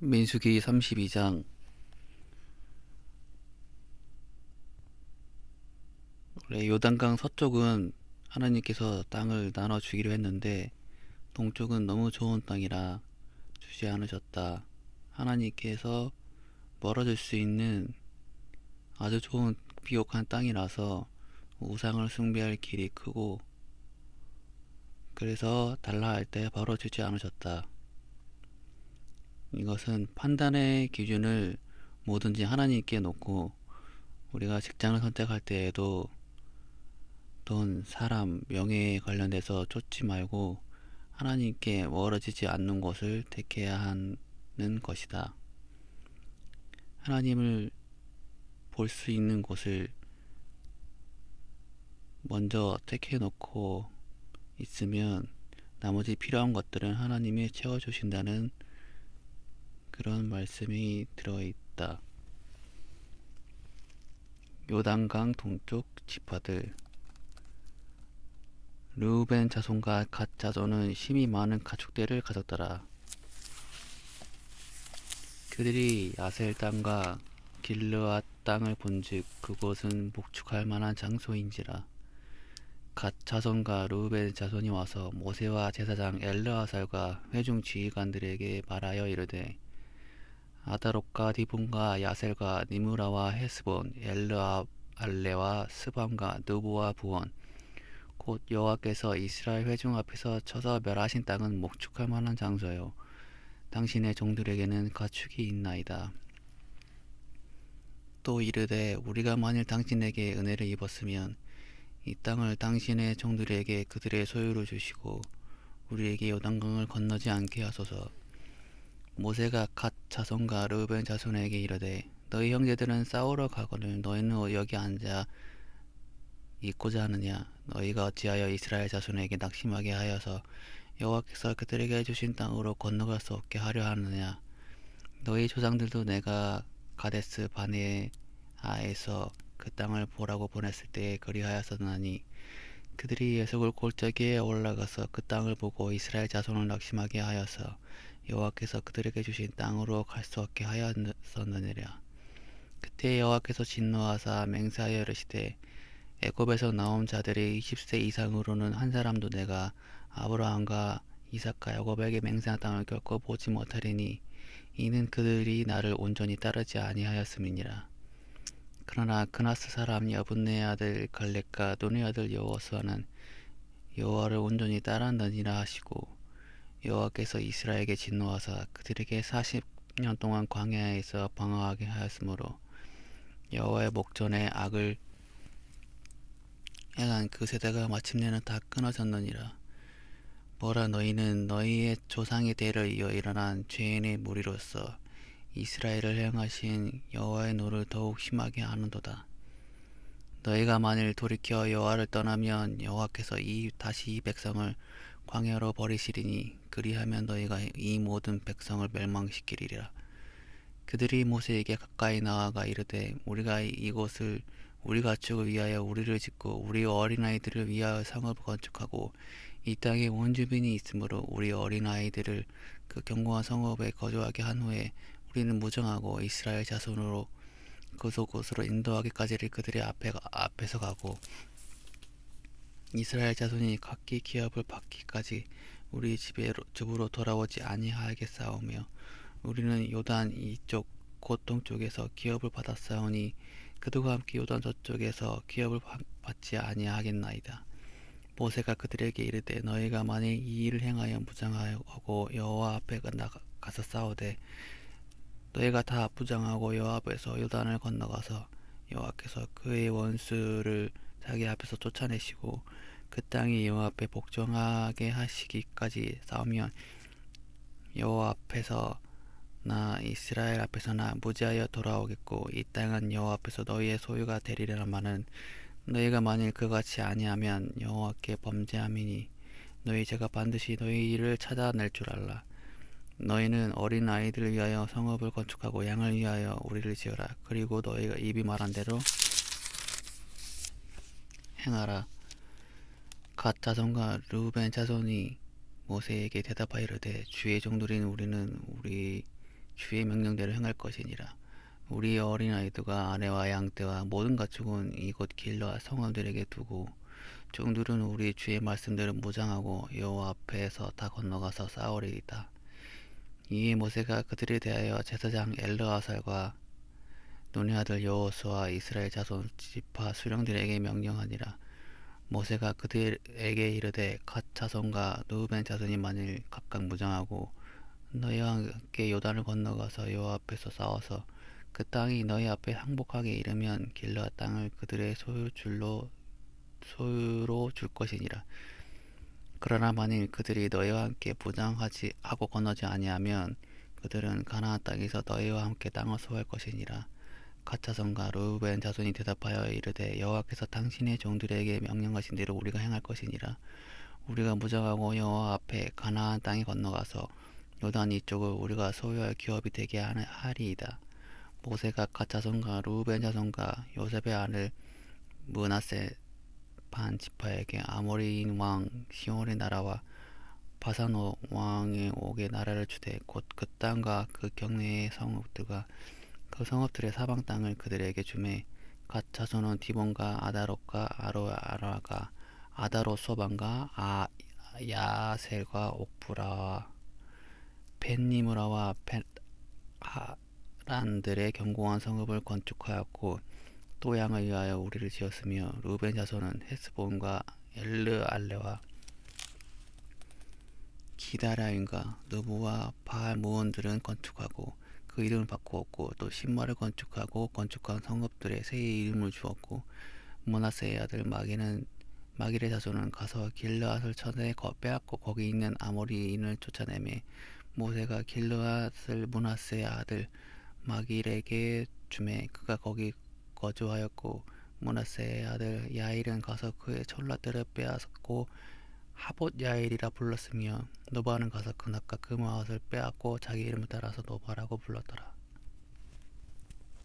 민수기 32장 원래 요단강 서쪽은 하나님께서 땅을 나눠 주기로 했는데 동쪽은 너무 좋은 땅이라 주지 않으셨다. 하나님께서 멀어질 수 있는 아주 좋은 비옥한 땅이라서 우상을 숭배할 길이 크고 그래서 달라 할 때 바로 주지 않으셨다. 이것은 판단의 기준을 뭐든지 하나님께 놓고 우리가 직장을 선택할 때에도 돈, 사람, 명예에 관련돼서 쫓지 말고 하나님께 멀어지지 않는 곳을 택해야 하는 것이다. 하나님을 볼 수 있는 곳을 먼저 택해 놓고 있으면 나머지 필요한 것들은 하나님이 채워주신다는 그런 말씀이 들어있다. 요단강 동쪽 지파들 르우벤 자손과 갓 자손은 힘이 많은 가축대를 가졌더라. 그들이 야셀 땅과 길르앗 땅을 본즉 그곳은 목축할 만한 장소인지라. 갓 자손과 르우벤 자손이 와서 모세와 제사장 엘르아살과 회중 지휘관들에게 말하여 이르되 아다롯과 디본과 야셀과 니무라와 헤스본 엘르알레와 스밤과 느보와 부원 곧 여호와께서 이스라엘 회중 앞에서 쳐서 멸하신 땅은 목축할 만한 장소요 당신의 종들에게는 가축이 있나이다. 또 이르되 우리가 만일 당신에게 은혜를 입었으면 이 땅을 당신의 종들에게 그들의 소유로 주시고 우리에게 요단강을 건너지 않게 하소서. 모세가 갓 자손과 르벤 자손에게 이르되 너희 형제들은 싸우러 가거늘 너희는 여기 앉아 있고자 하느냐? 너희가 어찌하여 이스라엘 자손에게 낙심하게 하여서 여호와께서 그들에게 주신 땅으로 건너갈 수 없게 하려 하느냐? 너희 조상들도 내가 가데스 바네아에서 그 땅을 보라고 보냈을 때에 그리하였었나니 그들이 예속을 골짜기에 올라가서 그 땅을 보고 이스라엘 자손을 낙심하게 하여서 여호와께서 그들에게 주신 땅으로 갈 수 없게 하였었느니라. 그때 여호와께서 진노하사 맹세하여 이르시되 애굽에서 나온 자들이 20세 이상으로는 한 사람도 내가 아브라함과 이삭과 야곱에게 맹세한 땅을 결코 보지 못하리니 이는 그들이 나를 온전히 따르지 아니하였음이니라. 그러나 그나스 사람 여분네 아들 갈렙과 노네 아들 여호수아는 여호와를 온전히 따랐느니라 하시고 여호와께서 이스라엘에게 진노하사 그들에게 40년 동안 광야에서 방황하게 하였으므로 여호와의 목전에 악을 행한 그 세대가 마침내는 다 끊어졌느니라. 뭐라 너희는 너희의 조상의 대를 이어 일어난 죄인의 무리로서 이스라엘을 행하신 여호와의 노를 더욱 심하게 하는도다. 너희가 만일 돌이켜 여호와를 떠나면 여호와께서 이 다시 이 백성을 광야로 버리시리니 그리하면 너희가 이 모든 백성을 멸망시키리라. 그들이 모세에게 가까이 나아가 이르되 우리가 이곳을 우리 가축을 위하여 우리를 짓고 우리 어린아이들을 위하여 성을 건축하고 이 땅에 원주민이 있으므로 우리 어린아이들을 그 견고한 성읍에 거주하게 한 후에 우리는 무정하고 이스라엘 자손으로 그곳 곳으로 인도하기까지를 그들의 앞에, 앞에서 가고 이스라엘 자손이 각기 기업을 받기까지 우리 집에 집으로 돌아오지 아니하겠사오며 우리는 요단 이쪽 곧 동쪽에서 기업을 받았사오니 그들과 함께 요단 저쪽에서 기업을 받지 아니하겠나이다. 모세가 그들에게 이르되 너희가 만일 이 일을 행하여 무장하고 여호와 앞에 나가서 싸우되 너희가 다 부장하고 여호와 앞에서 요단을 건너가서 여호와께서 그의 원수를 자기 앞에서 쫓아내시고 그 땅이 여호와 앞에 복종하게 하시기까지 싸우면 여호와 앞에서 나 이스라엘 앞에서 나 무지하여 돌아오겠고 이 땅은 여호와 앞에서 너희의 소유가 되리라마는 너희가 만일 그같이 아니하면 여호와께 범죄함이니 너희 제가 반드시 너희 일을 찾아낼 줄 알라. 너희는 어린 아이들을 위하여 성읍을 건축하고 양을 위하여 우리를 지어라. 그리고 너희가 입이 말한 대로 행하라. 갓 자손과 르벤 자손이 모세에게 대답하여 이르되 주의 종들인 우리는 우리 주의 명령대로 행할 것이니라. 우리 어린아이들과 아내와 양떼와 모든 가축은 이곳 길러 성읍들에게 두고 종들은 우리 주의 말씀대로 무장하고 여호와 앞에서 다 건너가서 싸우리이다. 이에 모세가 그들에 대하여 제사장 엘르아살과 눈의 아들 여호수아 이스라엘 자손 지파 수령들에게 명령하니라. 모세가 그들에게 이르되 갓 자손과 누벤 자손이 만일 각각 무장하고 너희와 함께 요단을 건너가서 여호와 앞에서 싸워서 그 땅이 너희 앞에 항복하게 이르면 길라 땅을 그들의 소유 줄로 소유로 줄 것이니라. 그러나 만일 그들이 너희와 함께 무장하지 하고 건너지 아니하면 그들은 가나안 땅에서 너희와 함께 땅을 소유할 것이니라. 갓 자손과 루벤 자손이 대답하여 이르되 여호와께서 당신의 종들에게 명령하신 대로 우리가 행할 것이니라. 우리가 무장하고 여호와 앞에 가나안 땅에 건너가서 요단 이쪽을 우리가 소유할 기업이 되게 하리이다. 모세가 갓 자손과 루벤 자손과 요셉의 아들 문하세 반 지파에게 아모리인 왕 시온의 나라와 바산호 왕의 옥의 나라를 주되 곧 그 땅과 그 경내의 성읍들과 그 성읍들의 사방 땅을 그들에게 주매 갓 자손은 디본과 아다롯과 아로아라가 아다롯 소반과 아 야셀과 옥부라와 벤니무라와 벤하란들의 견고한 성읍을 건축하였고 또 양을 위하여 우리를 지었으며 루벤 자손은 헤스본과 엘르알레와 기다라인과 느부와 바알 무온들은 건축하고 그 이름을 바꾸었고 또 신마를 건축하고 건축한 성읍들의 새 이름을 주었고 모나세의 아들 마기는 마길의 자손은 가서 길르앗을 쳐내 빼앗고 거기 있는 아모리인을 쫓아내매 모세가 길르앗을 모나세의 아들 마길에게 주매 그가 거기 거주하였고 모나세의 아들 야일은 가서 그의 전라들을 빼앗고 하봇 야일이라 불렀으며 노바는 가서 그나까 그 마옷을 빼앗고 자기 이름을 따라서 노바라고 불렀더라.